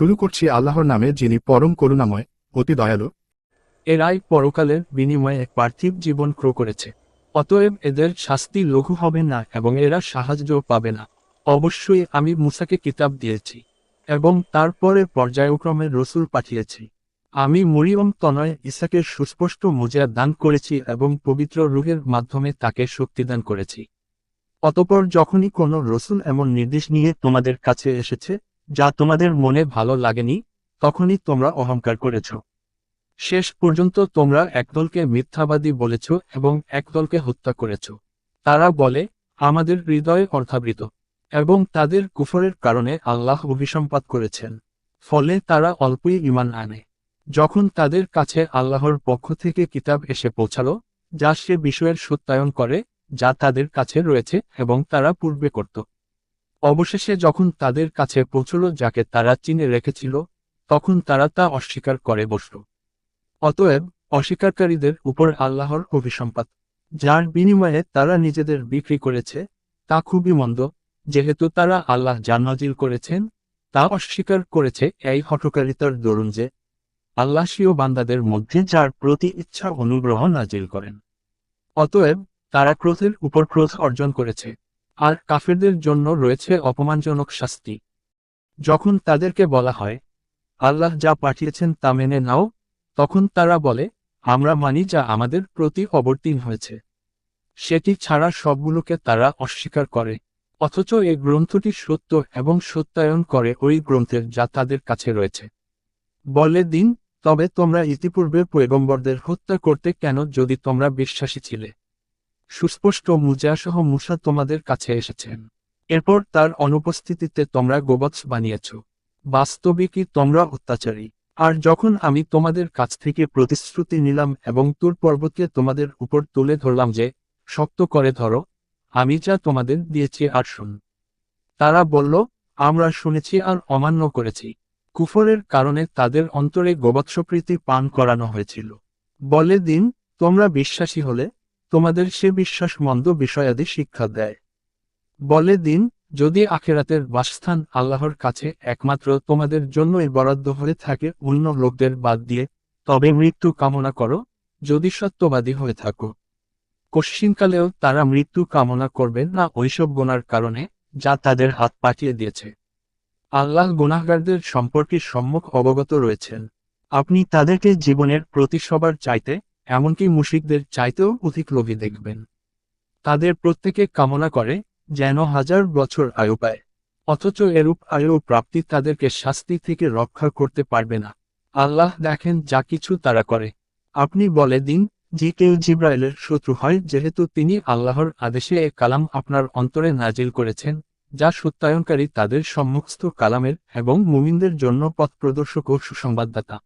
শুরু করছি আল্লাহর নামে যিনি পরম করুণাময়, অতি দয়ালু। এরাই পরকালের বিনিময়ে এক পার্থিব জীবন ক্রো করেছে। অতএব এদের শাস্তি লঘু হবে না এবং এরা সাহায্য পাবে না। অবশ্যই আমি মুসাকে কিতাব দিয়েছি এবং তারপরে পর্যায়ক্রমে রসুল পাঠিয়েছি। আমি মরিয়ম তনয় ইসাকে সুস্পষ্ট মুজিয়া দান করেছি এবং পবিত্র রুহের মাধ্যমে তাকে শক্তি দান করেছি। অতপর যখনই কোনো রসুল এমন নির্দেশ নিয়ে তোমাদের কাছে এসেছে যা তোমাদের মনে ভালো লাগেনি, তখনই তোমরা অহংকার করেছ। শেষ পর্যন্ত তোমরা একদলকে মিথ্যাবাদী বলেছ এবং একদলকে হত্যা করেছ। তারা বলে, আমাদের হৃদয়ে অর্থাবৃত এবং তাদের কুফরের কারণে আল্লাহ অভিসম্পাত করেছেন। ফলে তারা অল্পই ইমান আনে। যখন তাদের কাছে আল্লাহর পক্ষ থেকে কিতাব এসে পৌঁছালো, যা সে বিষয়ের সত্যায়ন করে, যা তাদের কাছে রয়েছে এবং তারা পূর্বে করত। অবশেষে যখন তাদের কাছে পৌঁছল যাকে তারা চিনে রেখেছিল, তখন তারা তা অস্বীকার করে বসল। অতএব অস্বীকারীদের উপর আল্লাহর অভিসম্পাত। যার বিনিময়ে তারা নিজেদের বিক্রি করেছে, তা খুবই মন্দ। যেহেতু তারা আল্লাহ যা নাজিল করেছেন, তা অস্বীকার করেছে এই হঠকারিতার দরুন যে, আল্লাহ স্বীয় বান্দাদের মধ্যে যার প্রতি ইচ্ছা অনুগ্রহ নাজিল করেন। অতএব, তারা ক্রোধের উপর ক্রোধ অর্জন করেছে। আর কাফেরদের জন্য রয়েছে অপমানজনক শাস্তি। যখন তাদেরকে বলা হয়, আল্লাহ যা পাঠিয়েছেন তা মেনে নাও, তখন তারা বলে, আমরা মানি যা আমাদের প্রতি অবতীর্ণ হয়েছে। সেটি ছাড়া সবগুলোকে তারা অস্বীকার করে, অথচ এই গ্রন্থটি সত্য এবং সত্যায়ন করে ওই গ্রন্থের যা তাদের কাছে রয়েছে। বলে দিন, তবে তোমরা ইতিপূর্বে পয়গম্বরদের হত্যা করতে কেন যদি তোমরা বিশ্বাসী ছিলে? সুস্পষ্ট মুজাসহ মুসা তোমাদের কাছে এসেছেন। এরপর তার অনুপস্থিতিতে তোমরা গোবৎস বানিয়েছ। বাস্তবিকই তোমরা অত্যাচারী। আর যখন আমি তোমাদের কাছ থেকে প্রতিশ্রুতি নিলাম এবং তুর পর্বতকে তোমাদের উপর তুলে ধরলাম যে, শক্ত করে ধরো, আমি যা তোমাদের দিয়েছি আর শুন। তারা বলল, আমরা শুনেছি আর অমান্য করেছি। কুফরের কারণে তাদের অন্তরে গোবৎসপ্রীতি পান করানো হয়েছিল। বলে দিন, তোমরা বিশ্বাসী হলে তোমাদের সে বিশ্বাস মন্দ বিষয়াদি শিক্ষা দেয়। বলে দিন, যদি আখেরাতের বাসস্থান আল্লাহর কাছে একমাত্র তোমাদের জন্যই বরাদ্দ হয়ে থাকে অন্য লোকদের বাদ দিয়ে, তবে মৃত্যু কামনা করো, যদি সত্যবাদী হয়ে থাকো। কশ্চিনকালেও তারা মৃত্যু কামনা করবে না ওইসব গোনার কারণে, যা তাদের হাত পাঠিয়ে দিয়েছে। আল্লাহ গুনাহগারদের সম্পর্কে সম্মুখ অবগত রয়েছেন। আপনি তাদেরকে জীবনের প্রতি সবার চাইতে এমনকি মুশিকদের চাইতেও অধিক লোভী দেখবেন। তাদের প্রত্যেকে কামনা করে, যেন হাজার বছর আয়ু পায়। অথচ এরূপ আয়ু প্রাপ্তি তাদেরকে শাস্তি থেকে রক্ষা করতে পারবে না। আল্লাহ দেখেন যা কিছু তারা করে। আপনি বলে দিন, যে কেউ জিব্রাইলের শত্রু হয়, যেহেতু তিনি আল্লাহর আদেশে এ কালাম আপনার অন্তরে নাজিল করেছেন, যা সত্যায়নকারী তাদের সম্মুখস্থ কালামের এবং মুমিনদের জন্য পথ প্রদর্শক ও সুসংবাদদাতা।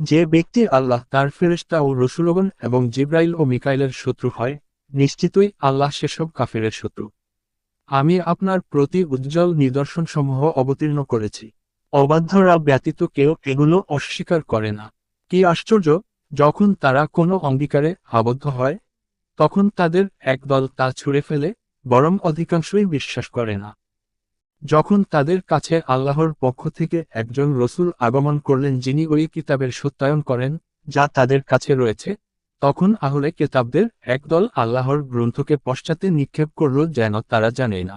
যে ব্যক্তি আল্লাহ, তার ফেরেশতা ও রসুলগণ এবং জিব্রাইল ও মিকাইলের শত্রু হয়, নিশ্চিতই আল্লাহ সেসব কাফেরের শত্রু। আমি আপনার প্রতি উজ্জ্বল নিদর্শনসমূহ অবতীর্ণ করেছি। অবাধ্যরা ব্যতীত কেউ এগুলো অস্বীকার করে না। কি আশ্চর্য, যখন তারা কোনো অঙ্গীকারে আবদ্ধ হয়, তখন তাদের একদল তা ছুঁড়ে ফেলে, বরং অধিকাংশই বিশ্বাস করে না। যখন তাদের কাছে আল্লাহর পক্ষ থেকে একজন রসুল আগমন করলেন যিনি ওই কিতাবের সত্যায়ন করেন, যা তাদের কাছে রয়েছে, তখন আহলে কেতাবদের একদল আল্লাহর গ্রন্থকে পশ্চাতে নিক্ষেপ করল যেন তারা জানে না।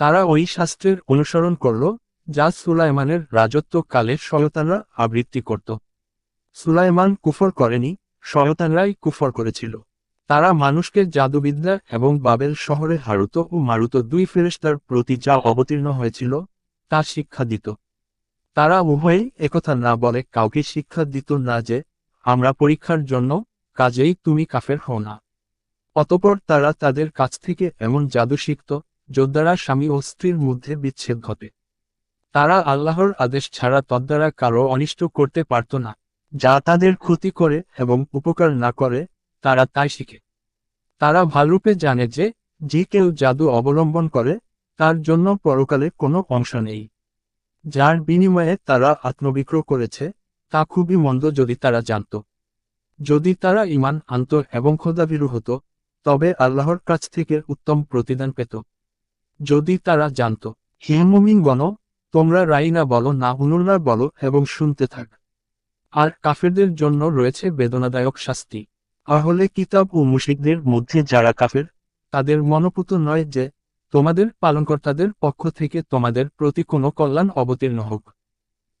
তারা ওই শাস্ত্রের অনুসরণ করল, যা সুলাইমানের রাজত্বকালে শয়তানরা আবৃত্তি করত। সুলাইমান কুফর করেনি, শয়তানরাই কুফর করেছিল। তারা মানুষকে জাদুবিদ্যা এবং বাবেল শহরে হারুত ও মারুত দুই ফেরেস্তার প্রতি যা অবতীর্ণ হয়েছিল, তা শিক্ষা দিত। তারা উভয়েই একথা না বলে কাউকে শিক্ষা দিত না যে, আমরা পরীক্ষার জন্য কাজেই তুমি কাফের হও না। অতপর তারা তাদের কাছ থেকে এমন জাদু শিখত, যোদ্ধারা স্বামী ও স্ত্রীর মধ্যে বিচ্ছেদ ঘটে। তারা আল্লাহর আদেশ ছাড়া তদ্বারা কারও অনিষ্ট করতে পারত না, যা তাদের ক্ষতি করে এবং উপকার না করে তারা তাই শিখে। তারা ভালরূপে জানে যে যে কেউ জাদু অবলম্বন করে, তার জন্য পরকালে কোনো অংশ নেই। যার বিনিময়ে তারা আত্মবিক্রয় করেছে, তা খুবই মন্দ যদি তারা জানত। যদি তারা ইমান আনত এবং খোদাবিরু হতো, তবে আল্লাহর কাছ থেকে উত্তম প্রতিদান পেত। যদি তারা জানত, হে মুমিনগণ, তোমরা রাইনা বলো, না হুনুরনা বলো এবং শুনতে থাক। আর কাফেরদের জন্য রয়েছে বেদনাদায়ক শাস্তি। তাহলে কিতাব ও মুশিকদের মধ্যে যারা কাফের, তাদের মনোপুত নয় যে তোমাদের পালনকর্তাদের পক্ষ থেকে তোমাদের প্রতি কোনো কল্যাণ অবতীর্ণ হোক।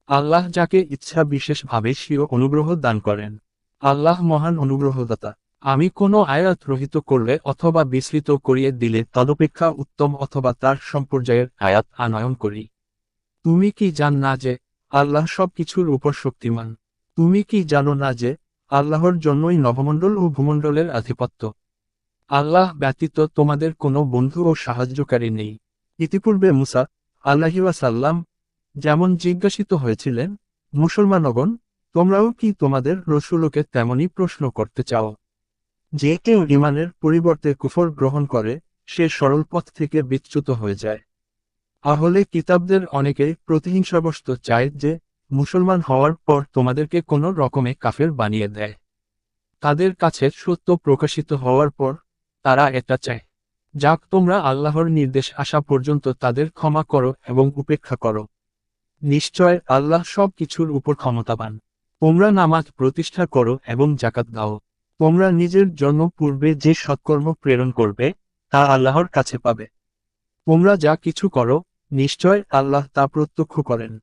আল্লাহ যাকে ইচ্ছা বিশেষভাবে স্বীয় অনুগ্রহ দান করেন। আল্লাহ মহান অনুগ্রহদাতা, আমি কোনো আয়াত রহিত করলে অথবা বিস্মৃত করিয়ে দিলে তদপেক্ষা উত্তম অথবা তার সম্পর্যায়ের আয়াত আনয়ন করি। তুমি কি জান না যে আল্লাহ সব কিছুর উপর শক্তিমান? তুমি কি জানো না যে আল্লাহর জন্যই নবমণ্ডল ও ভূমণ্ডলের আধিপত্য। আল্লাহ ব্যতীত তোমাদের কোনো বন্ধু ও সাহায্যকারী নেই। ইতিপূর্বে মুসা আল্লাহিওয়াসাল্লাম যেমন জিজ্ঞাসিত হয়েছিলেন, মুসলমানগণ, তোমরাও কি তোমাদের রসুলকে তেমনই প্রশ্ন করতে চাও? যে কেউ ইমানের পরিবর্তে কুফর গ্রহণ করে, সে সরল পথ থেকে বিচ্যুত হয়ে যায়। তাহলে কিতাবদের অনেকেই প্রতিহিংসাবশত চায় যে মুসলমান হওয়ার পর তোমাদেরকে কোনো রকমে কাফের বানিয়ে দেয়। তাদের কাছে সত্য প্রকাশিত হওয়ার পর তারা এটা চায়। যাক, তোমরা আল্লাহর নির্দেশ আসা পর্যন্ত তাদের ক্ষমা করো এবং উপেক্ষা করো। নিশ্চয় আল্লাহ সব কিছুর উপর ক্ষমতাবান। তোমরা নামাজ প্রতিষ্ঠা করো এবং জাকাত দাও। তোমরা নিজের জন্য পূর্বে যে সৎকর্ম প্রেরণ করবে, তা আল্লাহর কাছে পাবে। তোমরা যা কিছু করো, নিশ্চয় আল্লাহ তা প্রত্যক্ষ করেন।